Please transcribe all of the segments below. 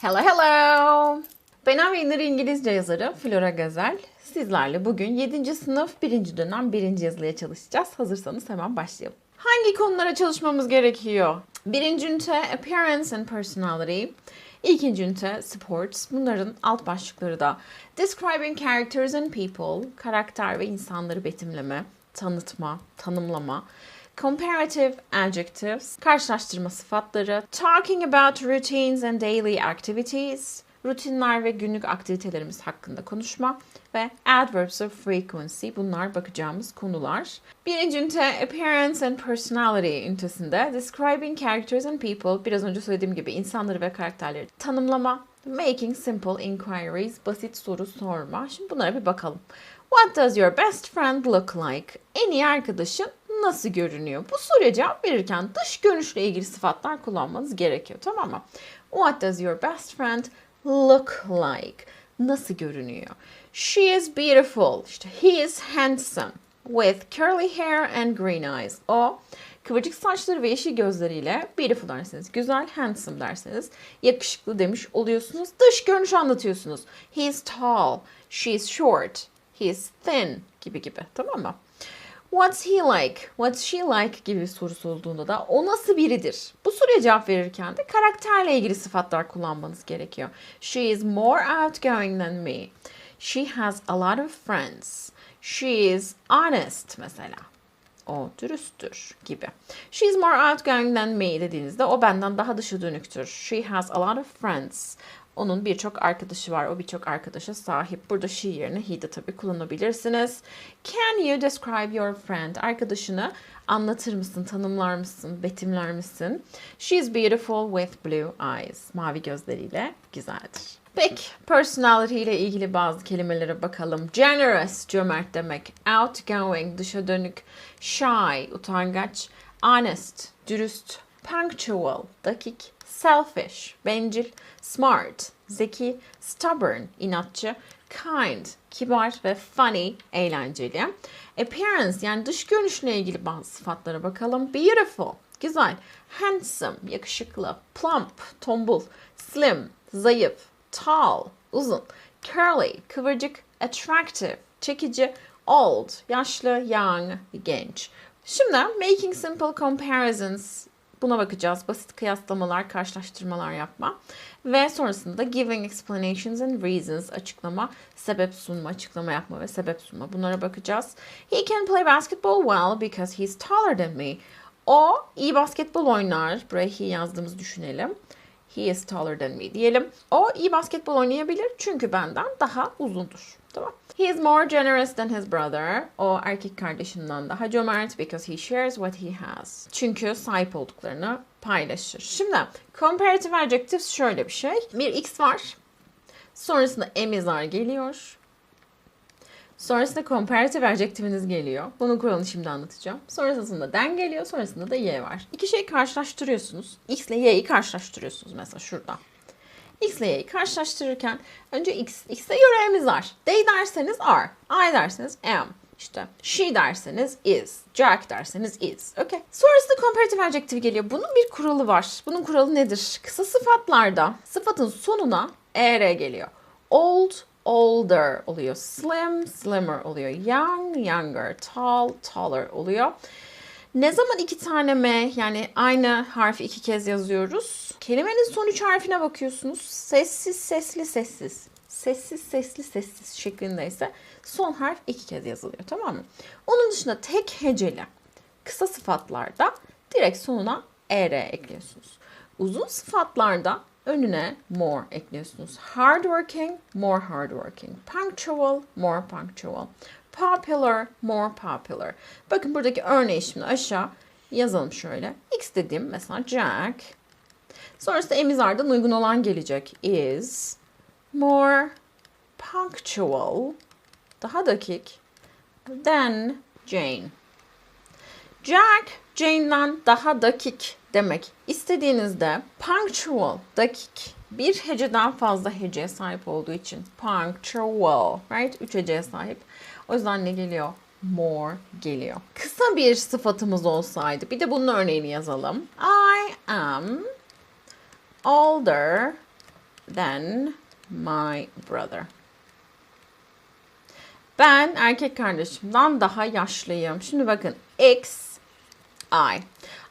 Hello hello. Ben Avenir İngilizce yazarı Flora Gazel. Sizlerle bugün 7. sınıf 1. dönem 1. yazılıya çalışacağız. Hazırsanız hemen başlayalım. Hangi konulara çalışmamız gerekiyor? Birinci ünite Appearance and Personality. İkinci ünite Sports. Bunların alt başlıkları da Describing Characters and People. Karakter ve insanları betimleme, tanıtma, tanımlama. Comparative adjectives, karşılaştırma sıfatları, talking about routines and daily activities, rutinler ve günlük aktivitelerimiz hakkında konuşma ve adverbs of frequency bunlar bakacağımız konular. Birinci ünite appearance and personality ünitesinde describing characters and people biraz önce söylediğim gibi insanları ve karakterleri tanımlama, making simple inquiries basit soru sorma. Şimdi bunlara bir bakalım. What does your best friend look like? En iyi arkadaşın nasıl görünüyor? Bu soruya cevap verirken dış görünüşle ilgili sıfatlar kullanmanız gerekiyor tamam mı? What does your best friend look like? Nasıl görünüyor? She is beautiful. İşte he is handsome. With curly hair and green eyes. O kıvırcık saçları ve yeşil gözleriyle beautiful derseniz, güzel, handsome derseniz yakışıklı demiş oluyorsunuz. Dış görünüş anlatıyorsunuz. He is tall. She is short. He is thin gibi gibi tamam mı? What's he like? What's she like gibi bir sorusu olduğunda da o nasıl biridir? Bu soruya cevap verirken de karakterle ilgili sıfatlar kullanmanız gerekiyor. She is more outgoing than me. She has a lot of friends. She is honest mesela. O dürüsttür gibi. She is more outgoing than me dediğinizde o benden daha dışı dönüktür. She has a lot of friends. Onun birçok arkadaşı var. O birçok arkadaşa sahip. Burada she yerine he de tabii kullanabilirsiniz. Can you describe your friend? Arkadaşını anlatır mısın, tanımlar mısın, betimler misin? She is beautiful with blue eyes. Mavi gözleriyle güzeldir. Peki, personality ile ilgili bazı kelimelere bakalım. Generous, cömert demek. Outgoing, dışa dönük. Shy, utangaç. Honest, dürüst. Punctual, dakik. Selfish, bencil. Smart, zeki. Stubborn, inatçı. Kind, kibar ve funny, eğlenceli. Appearance yani dış görünüşle ilgili bazı sıfatlara bakalım. Beautiful, güzel. Handsome, yakışıklı. Plump, tombul. Slim, zayıf. Tall, uzun. Curly, kıvırcık. Attractive, çekici. Old, yaşlı, young, genç. Şimdi making simple comparisons Buna bakacağız. Basit kıyaslamalar, karşılaştırmalar yapma. Ve sonrasında da giving explanations and reasons açıklama, sebep sunma, açıklama yapma ve sebep sunma. Bunlara bakacağız. He can play basketball well because he's taller than me. O iyi basketbol oynar. Buraya he yazdığımızı düşünelim. He is taller than me diyelim. O iyi basketbol oynayabilir çünkü benden daha uzundur. Tamam. He is more generous than his brother. O erkek kardeşinden daha cömert because he shares what he has. Çünkü sahip olduklarını paylaşır. Şimdi comparative adjectives şöyle bir şey. Bir x var. Sonrasında emizar geliyor. Sonrasında comparative adjective'iniz geliyor. Bunun kuralını şimdi anlatacağım. Sonrasında den geliyor. Sonrasında da y var. İki şeyi karşılaştırıyorsunuz. X ile y'yi karşılaştırıyorsunuz mesela şurada. X ile y'yi karşılaştırırken önce X, X'e göre M'imiz var. They derseniz are. I derseniz am. İşte she derseniz is. Jack derseniz is. Okay. Sonrasında comparative adjective geliyor. Bunun bir kuralı var. Bunun kuralı nedir? Kısa sıfatlarda sıfatın sonuna er geliyor. Old, older oluyor. Slim, slimmer oluyor. Young, younger. Tall, taller oluyor. Ne zaman iki tane M yani aynı harfi iki kez yazıyoruz? Kelimenin son üç harfine bakıyorsunuz. Sessiz, sesli, sessiz. Sessiz, sesli, sessiz şeklindeyse son harf iki kez yazılıyor tamam mı? Onun dışında tek heceli kısa sıfatlarda direkt sonuna er ekliyorsunuz. Uzun sıfatlarda önüne more ekliyorsunuz. Hardworking, more hardworking. Punctual, more punctual. Popular, more popular. Bakın buradaki örneği şimdi aşağı yazalım şöyle. X dediğim mesela Jack. Sonrasında emizardan uygun olan gelecek. Is more punctual. Daha dakik. Than Jane. Jack, Jane'den daha dakik demek istediğinizde punctual, dakik bir heceden fazla heceye sahip olduğu için punctual, right? Üç heceye sahip. O yüzden ne geliyor? More geliyor. Kısa bir sıfatımız olsaydı, bir de bunun örneğini yazalım. I am older than my brother. Ben erkek kardeşimden daha yaşlıyım. Şimdi bakın X, I.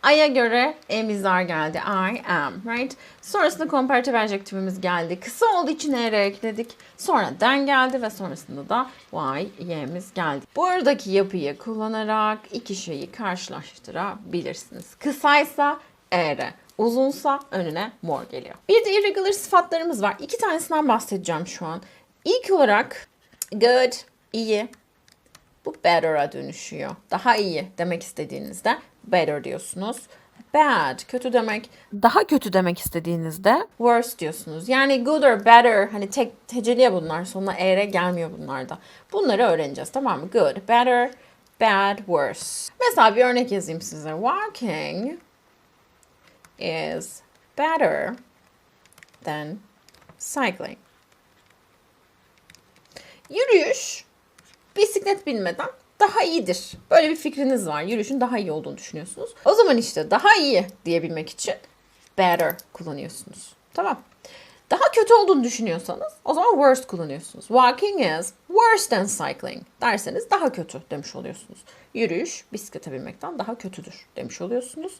I'ya göre emizar geldi. I am, right? Sonrasında comparative adjective'imiz geldi. Kısa olduğu için er ekledik. Sonra den geldi ve sonrasında da y, y'miz geldi. Buradaki yapıyı kullanarak iki şeyi karşılaştırabilirsiniz. Kısaysa er, uzunsa önüne more geliyor. Bir de irregular sıfatlarımız var. İki tanesinden bahsedeceğim şu an. İlk olarak good, iyi. Bu better'a dönüşüyor. Daha iyi demek istediğinizde better diyorsunuz. Bad, kötü demek. Daha kötü demek istediğinizde worse diyorsunuz. Yani good or better hani tek teceliye bunlar. Sonuna e're gelmiyor bunlarda. Bunları öğreneceğiz tamam mı? Good, better, bad, worse. Mesela bir örnek yazayım size. Walking is better than cycling. Yürüyüş bisiklet binmeden daha iyidir. Böyle bir fikriniz var. Yürüyüşün daha iyi olduğunu düşünüyorsunuz. O zaman işte daha iyi diyebilmek için better kullanıyorsunuz. Tamam. Daha kötü olduğunu düşünüyorsanız o zaman worst kullanıyorsunuz. Walking is worse than cycling derseniz daha kötü demiş oluyorsunuz. Yürüyüş bisiklete binmekten daha kötüdür demiş oluyorsunuz.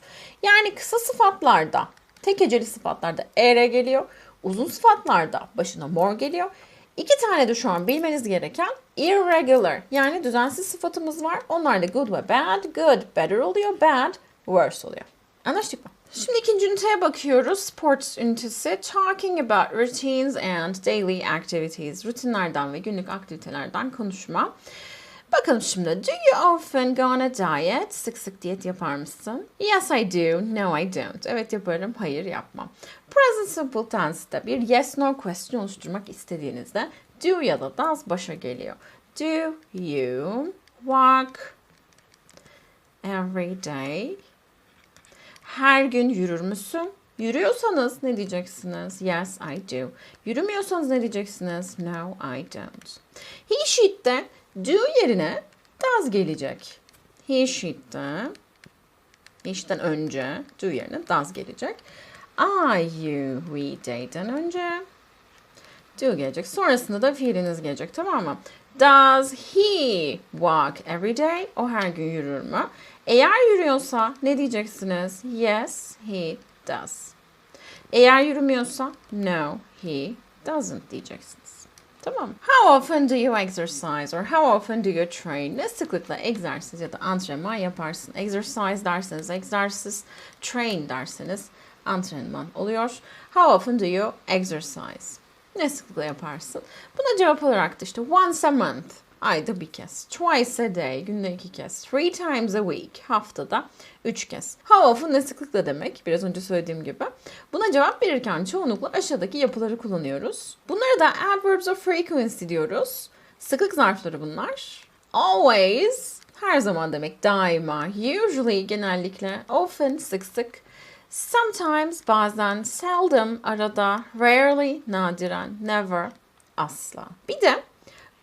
Yani kısa sıfatlarda, tek heceli sıfatlarda ere geliyor. Uzun sıfatlarda başına more geliyor. İki tane de şu an bilmeniz gereken irregular yani düzensiz sıfatımız var. Onlar da good ve bad. Good better oluyor, bad worse oluyor. Anlaştık mı? Şimdi ikinci üniteye bakıyoruz. Sports ünitesi. Talking about routines and daily activities. Rutinlerden ve günlük aktivitelerden konuşma. Bakalım şimdi. Do you often go on a diet? Sık sık diyet yapar mısın? Yes I do. No I don't. Evet yaparım. Hayır yapmam. Present simple tense'de bir yes no question oluşturmak istediğinizde do ya da does başa geliyor. Do you walk every day? Her gün yürür müsün? Yürüyorsanız ne diyeceksiniz? Yes, I do. Yürümüyorsanız ne diyeceksiniz? No, I don't. He, she'de do yerine does gelecek. He, she'de he, she'den önce do yerine does gelecek. I, you, they'den önce do gelecek. Sonrasında da fiiliniz gelecek tamam mı? Does he walk every day? O her gün yürür mü? Eğer yürüyorsa ne diyeceksiniz? Yes, he does. Eğer yürümüyorsa no, he doesn't diyeceksiniz. Tamam. How often do you exercise or how often do you train? Ne sıklıkla egzersiz ya da antrenman yaparsın? Exercise derseniz egzersiz, train derseniz antrenman oluyor. How often do you exercise? Ne sıklıkla yaparsın? Buna cevap olarak da işte once a month. Ayda bir kez. Twice a day. Günde iki kez. Three times a week. Haftada üç kez. How often ne sıklıkla demek. Biraz önce söylediğim gibi. Buna cevap verirken çoğunlukla aşağıdaki yapıları kullanıyoruz. Bunları da adverbs of frequency diyoruz. Sıklık zarfları bunlar. Always her zaman demek daima. Usually genellikle. Often sık sık. Sometimes bazen, seldom arada, rarely nadiren, never asla. Bir de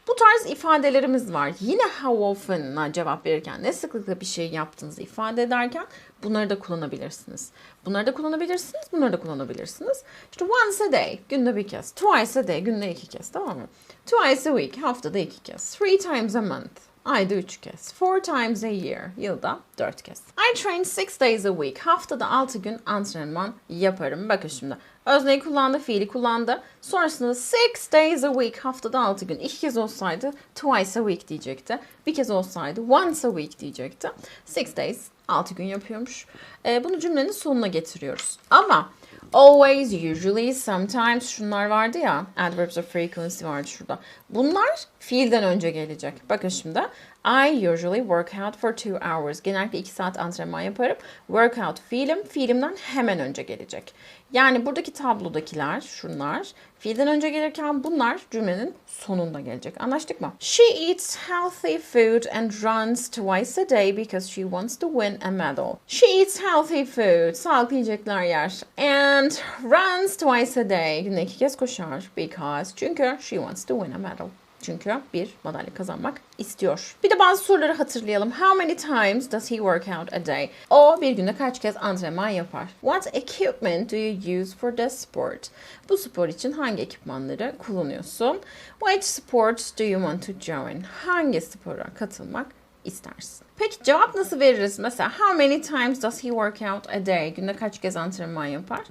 bu tarz ifadelerimiz var. Yine how often'la cevap verirken ne sıklıkla bir şey yaptığınızı ifade ederken bunları da kullanabilirsiniz. Bunları da kullanabilirsiniz, bunları da kullanabilirsiniz. İşte once a day, günde bir kez. Twice a day, günde iki kez tamam mı? Twice a week, haftada iki kez. Three times a month, ayda üç kez. Four times a year, yılda dört kez. I train six days a week. Haftada altı gün antrenman yaparım. Bakın şimdi. Özneyi kullandı, fiili kullandı. Sonrasında six days a week, haftada altı gün. İki kez olsaydı twice a week diyecekti. Bir kez olsaydı once a week diyecekti. Six days, altı gün yapıyormuş. Ee, bunu cümlenin sonuna getiriyoruz. Ama always, usually, sometimes şunlar vardı ya. Adverbs of frequency vardı şurada. Bunlar fiilden önce gelecek. Bakın şimdi. I usually work out for two hours. Genellikle iki saat antrenman yaparım. Workout fiilim, fiilimden hemen önce gelecek. Yani buradaki tablodakiler, şunlar, fiilden önce gelirken bunlar cümlenin sonunda gelecek. Anlaştık mı? She eats healthy food and runs twice a day because she wants to win a medal. She eats healthy food, sağlıklı yiyecekler yer. And runs twice a day, günde iki kez koşar because, çünkü she wants to win a medal. Çünkü bir madalya kazanmak istiyor. Bir de bazı soruları hatırlayalım. How many times does he work out a day? O bir günde kaç kez antrenman yapar? What equipment do you use for this sport? Bu spor için hangi ekipmanları kullanıyorsun? Which sports do you want to join? Hangi spora katılmak istersin? Peki cevap nasıl veririz? Mesela how many times does he work out a day? Günde kaç kez antrenman yapar?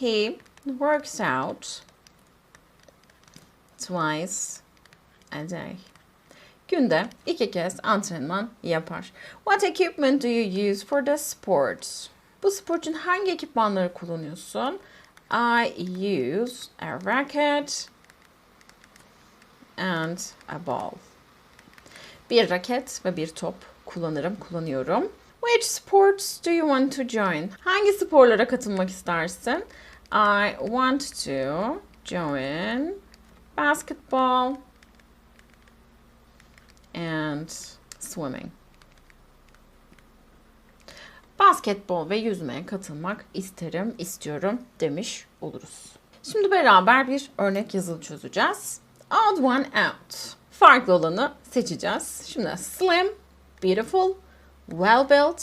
He works out twice day. Günde iki kez antrenman yapar. What equipment do you use for the sport? Bu spor için hangi ekipmanları kullanıyorsun? I use a racket and a ball. Bir raket ve bir top kullanırım, kullanıyorum. Which sports do you want to join? Hangi sporlara katılmak istersin? I want to join basketball and swimming. Basketbol ve yüzmeye katılmak isterim, istiyorum demiş oluruz. Şimdi beraber bir örnek yazılı çözeceğiz. Odd one out. Farklı olanı seçeceğiz. Şimdi slim, beautiful, well built,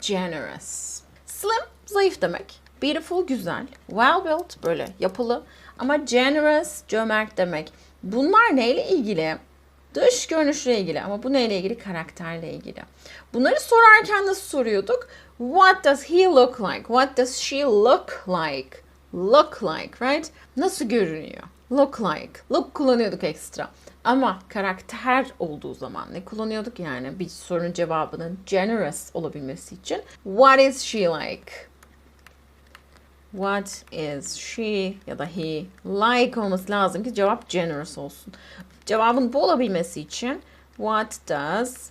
generous. Slim zayıf demek. Beautiful güzel. Well built böyle yapılı. Ama generous cömert demek. Bunlar neyle ilgili? Dış görünüşle ilgili ama bu neyle ilgili? Karakterle ilgili. Bunları sorarken nasıl soruyorduk? What does he look like? What does she look like? Look like, right? Nasıl görünüyor? Look like. Look kullanıyorduk ekstra. Ama karakter olduğu zaman ne kullanıyorduk yani bir sorunun cevabının generous olabilmesi için? What is she like? What is she ya da he like olması lazım ki cevap generous olsun. Cevabın bu olabilmesi için what does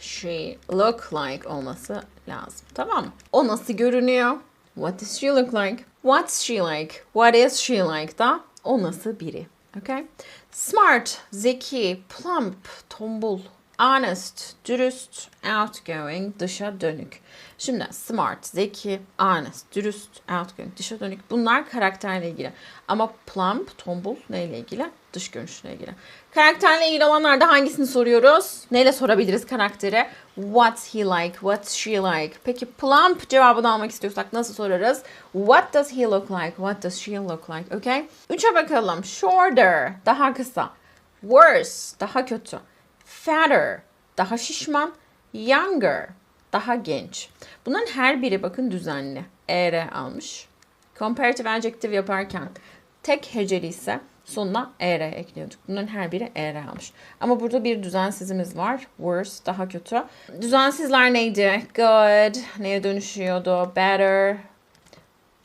she look like olması lazım. Tamam? O nasıl görünüyor? What does she look like? What's she like? What is she like da o nasıl biri? Okay? Smart, zeki, plump, tombul, honest, dürüst, outgoing, dışa dönük. Şimdi smart, zeki, honest, dürüst, outgoing, dışa dönük. Bunlar karakterle ilgili. Ama plump, tombul neyle ilgili? Dış görünüşle ilgili. Karakterle ilgili olanlarda hangisini soruyoruz? Neyle sorabiliriz karakteri? What's he like? What's she like? Peki plump cevabını almak istiyorsak nasıl sorarız? What does he look like? What does she look like? Okay? Üçe bakalım. Shorter, daha kısa. Worse, daha kötü. Fatter, daha şişman. Younger, daha genç. Bunların her biri bakın düzenli. ER almış. Comparative adjective yaparken tek heceli ise sonuna er ekliyorduk. Bunların her biri er almış. Ama burada bir düzensizimiz var. Worse, daha kötü. Düzensizler neydi? Good, neye dönüşüyordu? Better,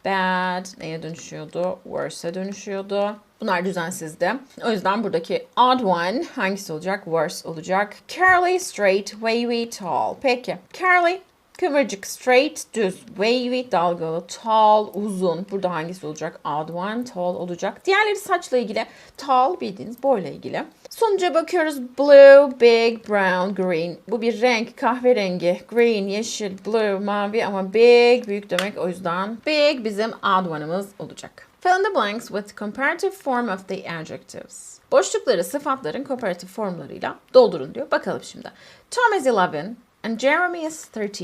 bad, neye dönüşüyordu? Worse'e dönüşüyordu. Bunlar düzensizdi. O yüzden buradaki odd one hangisi olacak? Worse olacak. Curly, straight, wavy, tall. Peki. Curly, kıvırcık, straight, düz, wavy, dalgalı, tall, uzun. Burada hangisi olacak? Odd one, tall olacak. Diğerleri saçla ilgili. Tall bildiğiniz boyla ilgili. Sonuca bakıyoruz. Blue, big, brown, green. Bu bir renk, kahverengi. Green, yeşil, blue, mavi ama big, büyük demek. O yüzden big bizim odd one'ımız olacak. Fill in the blanks with comparative form of the adjectives. Boşlukları sıfatların komparatif formlarıyla doldurun diyor. Bakalım şimdi. Tom is 11 and Jeremy is 13.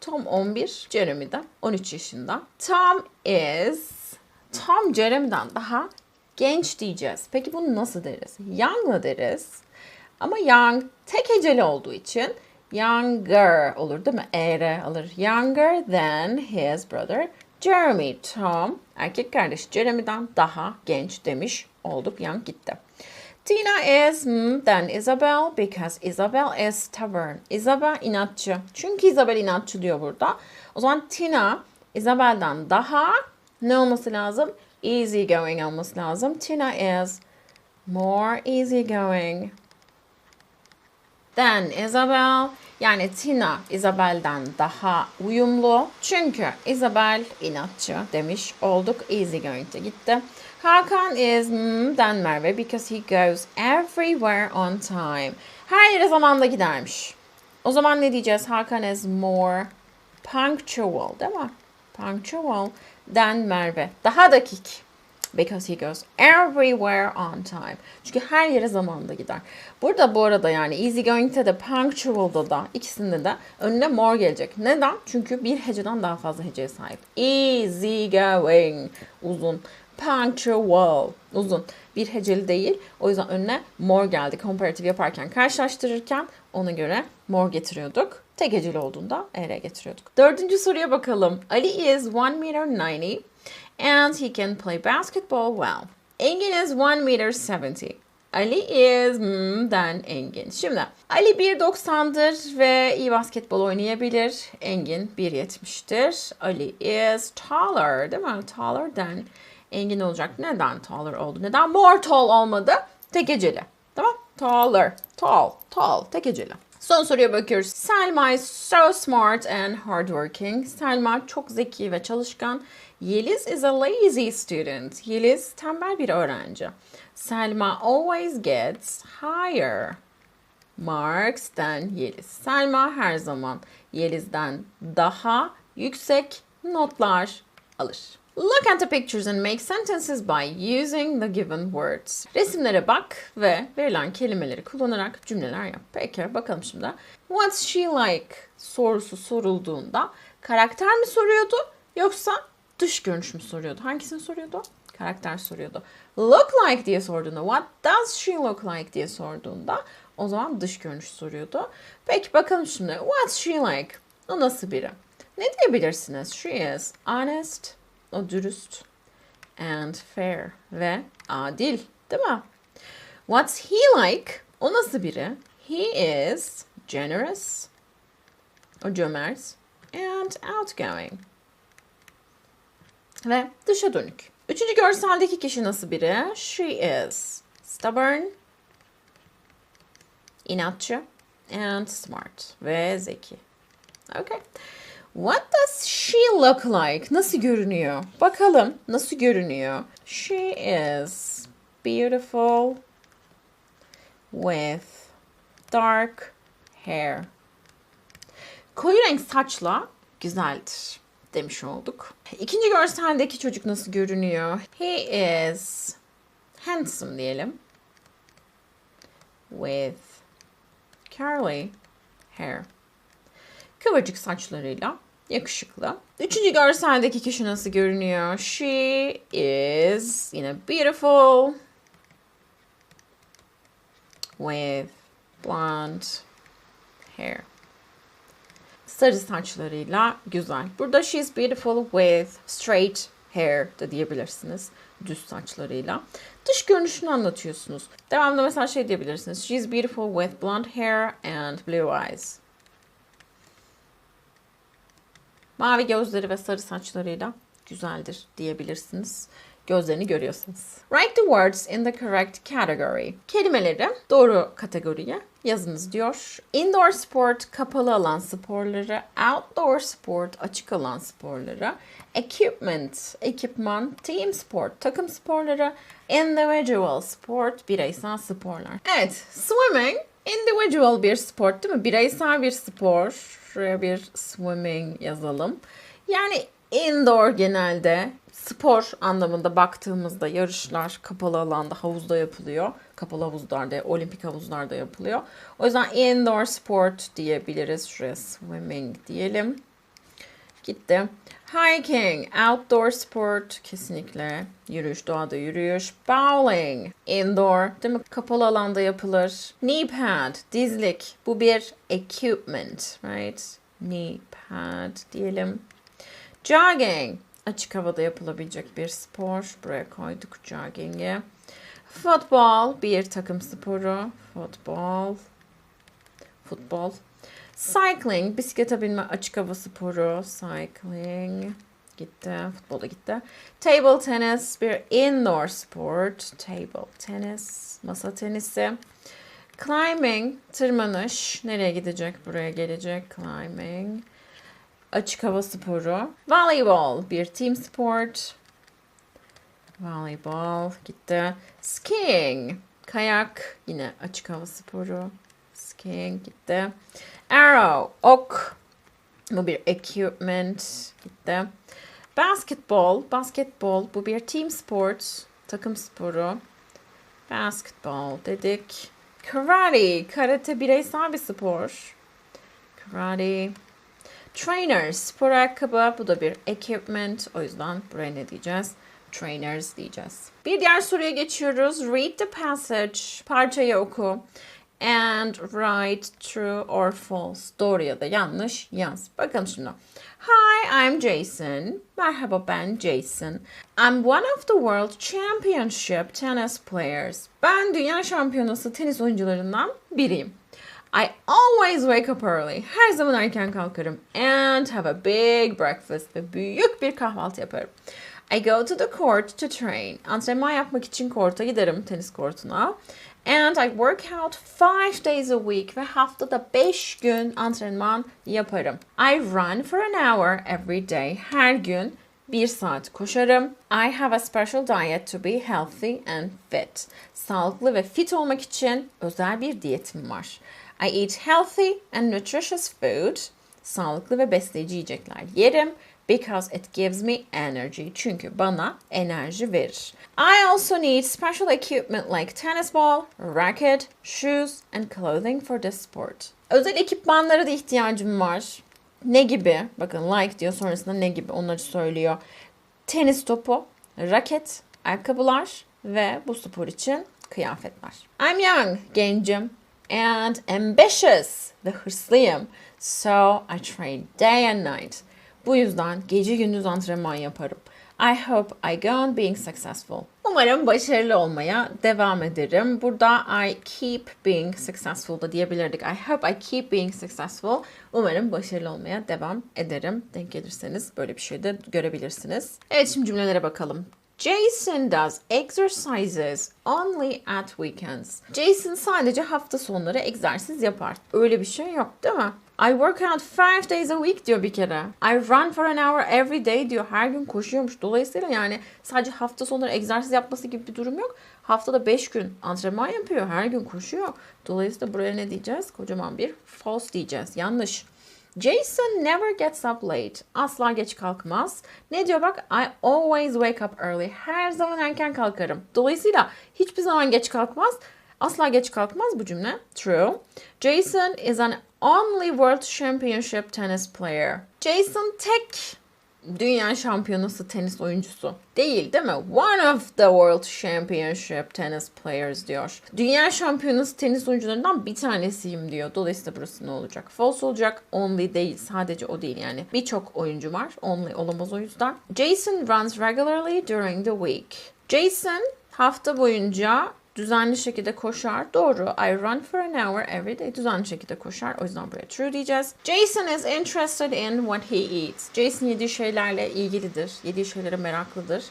Tom 11, Jeremy de 13 yaşında. Tom is Tom Jeremy'den daha genç diyeceğiz. Peki bunu nasıl deriz? Young'la deriz. Ama young tek heceli olduğu için younger olur değil mi? Er alır. Younger than his brother Jeremy. Tom erkek kardeş Jeremy'den daha genç demiş olduk. Young gitti. Tina is hmm, then Isabel because Isabel is stubborn. Isabel inatçı. Çünkü Isabel inatçı diyor burada. O zaman Tina Isabel'den daha ne olması lazım? Easy going olması lazım. Tina is more easy going than Isabel. Yani Tina Isabel'den daha uyumlu. Çünkü Isabel inatçı demiş olduk. Easy going de gitti. Hakan is hmm, then Merve because he goes everywhere on time. Her yere zamanda gidermiş. O zaman ne diyeceğiz? Hakan is more punctual değil mi? Punctual than Merve. Daha dakik. Because he goes everywhere on time. Çünkü her yere zamanında gider. Burada bu arada yani easy going'te de punctual'da da ikisinde de önüne more gelecek. Neden? Çünkü bir heceden daha fazla heceye sahip. Easy going. Uzun. Punctual. Uzun. Bir heceli değil. O yüzden önüne more geldi. Comparative yaparken, karşılaştırırken ona göre more getiriyorduk. Tek heceli olduğunda er getiriyorduk. Dördüncü soruya bakalım. Ali is 1 meter 90 and he can play basketball well. Engin is 1 meter 70. Ali is hmm, then Engin. Şimdi Ali 1.90'dır ve iyi basketbol oynayabilir. Engin 1.70'tir. Ali is taller değil mi? Taller than Engin olacak. Neden taller oldu? Neden more tall olmadı? Tek heceli. Tamam? Taller. Tall. Tall. Tek. Son soruya bakıyoruz. Selma is so smart and hardworking. Selma çok zeki ve çalışkan. Yeliz is a lazy student. Yeliz tembel bir öğrenci. Selma always gets higher marks than Yeliz. Selma her zaman Yeliz'den daha yüksek notlar alır. Look at the pictures and make sentences by using the given words. Resimlere bak ve verilen kelimeleri kullanarak cümleler yap. Peki bakalım şimdi. What's she like sorusu sorulduğunda karakter mi soruyordu yoksa dış görünüş mü soruyordu? Hangisini soruyordu? Karakter soruyordu. Look like diye sorduğunda what does she look like diye sorduğunda o zaman dış görünüş soruyordu. Peki bakalım şimdi what's she like? O nasıl biri? Ne diyebilirsiniz? She is honest, o dürüst and fair ve adil değil mi? What's he like? O nasıl biri? He is generous, o cömert and outgoing ve dışa dönük. Üçüncü görseldeki kişi nasıl biri? She is stubborn, inatçı and smart ve zeki. Okay. What does she look like? Nasıl görünüyor? Bakalım nasıl görünüyor? She is beautiful with dark hair. Koyu renk saçla güzeldir demiş olduk. İkinci görseldeki çocuk nasıl görünüyor? He is handsome diyelim. With curly hair. Kıvırcık saçlarıyla yakışıklı. Üçüncü görseldeki kişi nasıl görünüyor? She is yine beautiful with blonde hair. Sarı saçlarıyla güzel. Burada she's beautiful with straight hair da diyebilirsiniz. Düz saçlarıyla. Dış görünüşünü anlatıyorsunuz. Devamında mesela şey diyebilirsiniz. She's beautiful with blonde hair and blue eyes. Mavi gözleri ve sarı saçlarıyla güzeldir diyebilirsiniz. Gözlerini görüyorsunuz. Write the words in the correct category. Kelimeleri doğru kategoriye yazınız diyor. Indoor sport kapalı alan sporları, outdoor sport açık alan sporları, equipment ekipman, team sport takım sporları, individual sport bireysel sporlar. Evet, swimming individual bir sport değil mi? Bireysel bir spor. Şuraya bir swimming yazalım. Yani indoor genelde spor anlamında baktığımızda yarışlar kapalı alanda havuzda yapılıyor. Kapalı havuzlarda, olimpik havuzlarda yapılıyor. O yüzden indoor sport diyebiliriz. Şuraya swimming diyelim. Gitti. Hiking, outdoor sport kesinlikle yürüyüş, doğada yürüyüş. Bowling, indoor değil mi? Kapalı alanda yapılır. Knee pad, dizlik. Bu bir equipment, right? Knee pad diyelim. Jogging, açık havada yapılabilecek bir spor. Buraya koyduk jogging'i. Futbol, bir takım sporu. Futbol. Futbol. Cycling, bisiklete binme açık hava sporu. Cycling. Gitti. Futbola gitti. Table tennis bir indoor sport. Table tennis. Masa tenisi. Climbing, tırmanış. Nereye gidecek? Buraya gelecek. Climbing. Açık hava sporu. Voleybol, bir team sport. Voleybol gitti. Skiing, kayak. Yine açık hava sporu. Skiing gitti. Arrow, ok. Bu bir equipment gitti. Basketball, basketball bu bir team sport, takım sporu. Basketball dedik. Karate, karate bireysel bir spor. Karate. Trainers, spor ayakkabı. Bu da bir equipment. O yüzden buraya ne diyeceğiz? Trainers diyeceğiz. Bir diğer soruya geçiyoruz. Read the passage. Parçayı oku. And write true or false. Doğru ya da yanlış yaz. Bakalım şimdi. Hi, I'm Jason. Merhaba ben Jason. I'm one of the World Championship tennis players. Ben dünya şampiyonası tenis oyuncularından biriyim. I always wake up early. Her zaman erken kalkarım. And have a big breakfast. Ve büyük bir kahvaltı yaparım. I go to the court to train. Antrenman yapmak için korta giderim, tenis kortuna. And I work out five days a week ve haftada 5 gün antrenman yaparım. I run for an hour every day. Her gün bir saat koşarım. I have a special diet to be healthy and fit. Sağlıklı ve fit olmak için özel bir diyetim var. I eat healthy and nutritious food. Sağlıklı ve besleyici yiyecekler yerim because it gives me energy. Çünkü bana enerji verir. I also need special equipment like tennis ball, racket, shoes and clothing for this sport. Özel ekipmanlara da ihtiyacım var. Ne gibi? Bakın like diyor sonrasında ne gibi onları söylüyor. Tenis topu, raket, ayakkabılar ve bu spor için kıyafetler. I'm young, gencim and ambitious ve hırslıyım. So I train day and night. Bu yüzden gece gündüz antrenman yaparım. I hope I go on being successful. Umarım başarılı olmaya devam ederim. Burada I keep being successful da diyebilirdik. I hope I keep being successful. Umarım başarılı olmaya devam ederim. Denk gelirseniz böyle bir şey de görebilirsiniz. Evet şimdi cümlelere bakalım. Jason does exercises only at weekends. Jason sadece hafta sonları egzersiz yapar. Öyle bir şey yok değil mi? I work out five days a week diyor bir kere. I run for an hour every day diyor. Her gün koşuyormuş. Dolayısıyla yani sadece hafta sonları egzersiz yapması gibi bir durum yok. Haftada 5 gün antrenman yapıyor. Her gün koşuyor. Dolayısıyla buraya ne diyeceğiz? Kocaman bir false diyeceğiz. Yanlış. Jason never gets up late. Asla geç kalkmaz. Ne diyor bak? I always wake up early. Her zaman erken kalkarım. Dolayısıyla hiçbir zaman geç kalkmaz. Asla geç kalkmaz bu cümle. True. Jason is an only World Championship tennis player. Jason tek dünya şampiyonası tenis oyuncusu değil değil mi? One of the World Championship tennis players diyor. Dünya şampiyonası tenis oyuncularından bir tanesiyim diyor. Dolayısıyla burası ne olacak? False olacak. Only değil. Sadece o değil yani. Birçok oyuncu var. Only olamaz o yüzden. Jason runs regularly during the week. Jason hafta boyunca düzenli şekilde koşar. Doğru. I run for an hour every day. Düzenli şekilde koşar. O yüzden buraya true diyeceğiz. Jason is interested in what he eats. Jason yediği şeylerle ilgilidir. Yediği şeylere meraklıdır.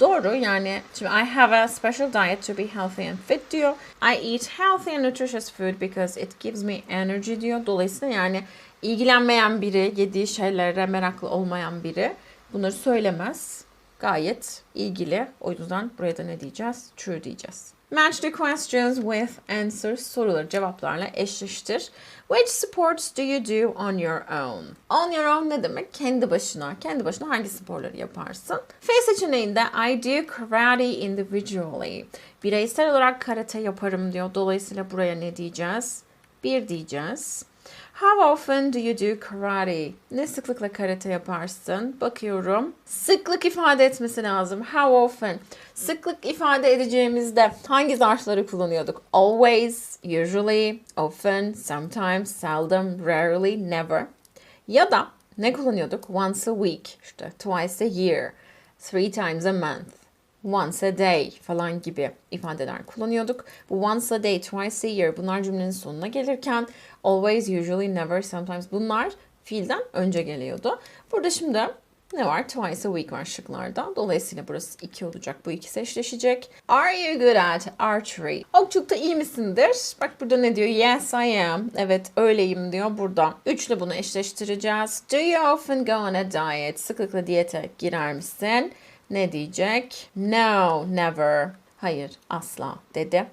Doğru yani şimdi I have a special diet to be healthy and fit diyor. I eat healthy and nutritious food because it gives me energy diyor. Dolayısıyla yani ilgilenmeyen biri, yediği şeylere meraklı olmayan biri bunları söylemez. Gayet ilgili. O yüzden buraya da ne diyeceğiz? True diyeceğiz. Match the questions with answers. Soruları cevaplarla eşleştir. Which sports do you do on your own? On your own ne demek? Kendi başına. Kendi başına hangi sporları yaparsın? F seçeneğinde I do karate individually. Bireysel olarak karate yaparım diyor. Dolayısıyla buraya ne diyeceğiz? Bir diyeceğiz. How often do you do karate? Ne sıklıkla karate yaparsın? Bakıyorum. Sıklık ifade etmesi lazım. How often? Sıklık ifade edeceğimizde hangi zarfları kullanıyorduk? Always, usually, often, sometimes, seldom, rarely, never. Ya da ne kullanıyorduk? Once a week, işte twice a year, three times a month once a day falan gibi ifadeler kullanıyorduk. Bu once a day, twice a year bunlar cümlenin sonuna gelirken always, usually, never, sometimes bunlar fiilden önce geliyordu. Burada şimdi ne var? Twice a week var şıklarda. Dolayısıyla burası 2 olacak. Bu ikisi eşleşecek. Are you good at archery? Okçulukta iyi misindir? Bak burada ne diyor? Yes I am. Evet öyleyim diyor burada. 3 ile bunu eşleştireceğiz. Do you often go on a diet? Sıklıkla diyete girer misin? Ne diyecek? No, never. Hayır, asla dedi.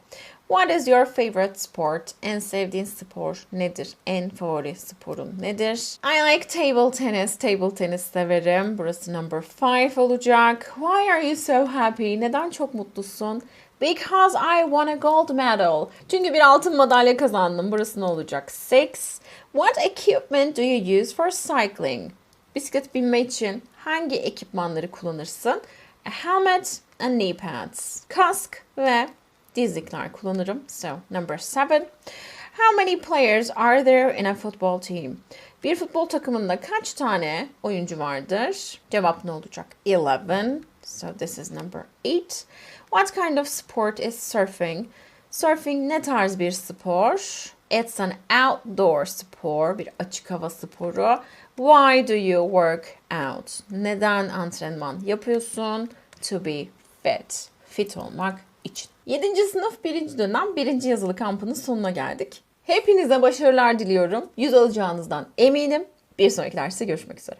What is your favorite sport? En sevdiğin spor nedir? En favori sporun nedir? I like table tennis. Table tennis severim. Burası number five olacak. Why are you so happy? Neden çok mutlusun? Because I won a gold medal. Çünkü bir altın madalya kazandım. Burası ne olacak? Six. What equipment do you use for cycling? Bisiklet binme için hangi ekipmanları kullanırsın? A helmet and knee pads. Kask ve dizlikler kullanırım. So, number seven. How many players are there in a football team? Bir futbol takımında kaç tane oyuncu vardır? Cevap ne olacak? 11. So this is number 8. What kind of sport is surfing? Surfing ne tarz bir spor? It's an outdoor spor, bir açık hava sporu. Why do you work out? Neden antrenman yapıyorsun? To be fit. Fit olmak için. 7. sınıf 1. dönem 1. yazılı kampının sonuna geldik. Hepinize başarılar diliyorum. Yüz alacağınızdan eminim. Bir sonraki derste görüşmek üzere.